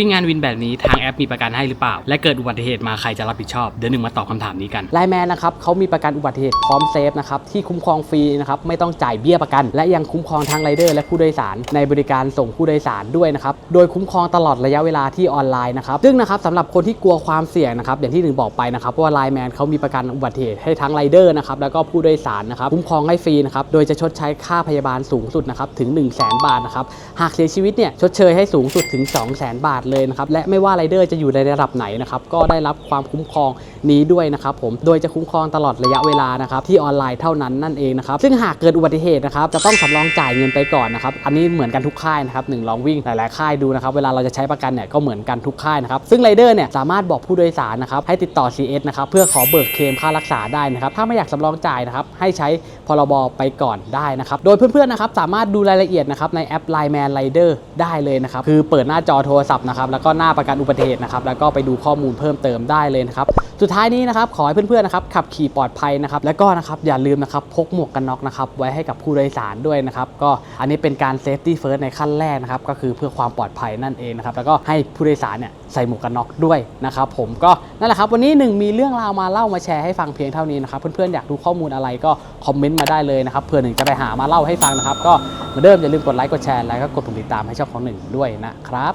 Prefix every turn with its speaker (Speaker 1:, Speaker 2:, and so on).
Speaker 1: วิ่งงานวินแบบนี้ทางแอปมีประกันให้หรือเปล่า และเกิดอุบัติเหตุมาใครจะรับผิดชอบ เดี๋ยวหนึ่งมาตอบคำถามนี้กัน
Speaker 2: ไลแมนนะครับเขามีประกันอุบัติเหตุพร้อมเซฟนะครับที่คุ้มครองฟรีนะครับไม่ต้องจ่ายเบี้ยประกัน และยังคุ้มครองทั้งไรเดอร์และผู้โดยสาร ในบริการส่งผู้โดยสารด้วยนะครับโดยคุ้มครองตลอดระยะเวลาที่ออนไลน์นะครับซึ่งนะครับสำหรับคนที่กลัวความเสี่ยงนะครับอย่างที่หนึ่งบอกไปนะครับว่าไลแมนเขามีประกันอุบัติเหตุให้ทั้งไรเดอร์นะครับแล้วก็ผู้โดยสารนะครับคุ้มครองให้ฟรีนะครับโดยจะชดใช้ค่าพยาบาลสูงสุดนะครับถึง 1 0 0 0 0บาทนะครับหากเสียชีวิตเนี่ยชดเชยให้สูงสุดถึง 2 0 0 0 0 0 บาทเลยนะครับและไม่ว่าไรเดอร์จะอยู่ในระดับไหนนะครับก็ได้รับความคุ้มครองนี้ด้วยนะครับผมโดยจะคุ้มครองตลอดระยะเวลานะครับที่ออนไลน์เท่านั้นนั่นเองนะครับซึ่งหากเกิดอุบัติเหตุนะครับจะต้องสำรองจ่ายเงินไปก่อนนะครับอันนี้เหมือนกันทุกค่ายนะครับหนึ่งลองวิ่งหลายๆค่ายดูนะครับเวลาเราจะใช้ประกันเนี่ยก็เหมือนกันทุกค่ายนะครับซึ่งไรเดอร์เนี่ยสามารถบอกผู้โดยสารนะครับให้ติดต่อ CS นะครับเพื่อขอเบิกเคลมค่ารักษาได้นะครับถ้าไม่อยากสำรองจ่ายนะครับให้ใช้พรบไปก่อนได้นะครับโดยเพื่อนๆนะครับสามารถดูรายละเอียดนะครับในแอป Line Man Rider ได้เลยนะครับคือเปิดหน้าจอโทรศัพท์นะครับแล้วก็หน้าประกันอุบัติเหตุนะครับแล้วก็ไปดูข้อมูลเพิ่มเติมได้เลยนะครับสุดท้ายนี้นะครับขอให้เพื่อนๆนะครับขับขี่ปลอดภัยนะครับแล้วก็นะครับอย่าลืมนะครับพกหมวกกันน็อกนะครับไว้ให้กับผู้โดยสารด้วยนะครับก็อันนี้เป็นการ safety first ในขั้นแรกนะครับก็คือเพื่อความปลอดภัยนั่นเองนะครับแล้วก็ให้ผู้โดยสารเนี่ยใส่หมวกกันน็อกด้วยนะครับผมก็นั่นแหละครับวันนี้หนึ่งมีเรื่องราวมาเล่ามาแชร์ให้ฟังเพียงเท่านี้นะครับเพื่อนๆอยากดูข้อมูลอะไรก็คอมเมนต์มาได้เลยนะครับเผื่อหนึ่งจะไปหามาเล่าให้ฟังนะครับก็เหมือนเดิมอย่าลืมกดไลค์กดแชร์แล้วก็กดปุ่มติดตามให้ช่องของหนึ่งด้วยนะครับ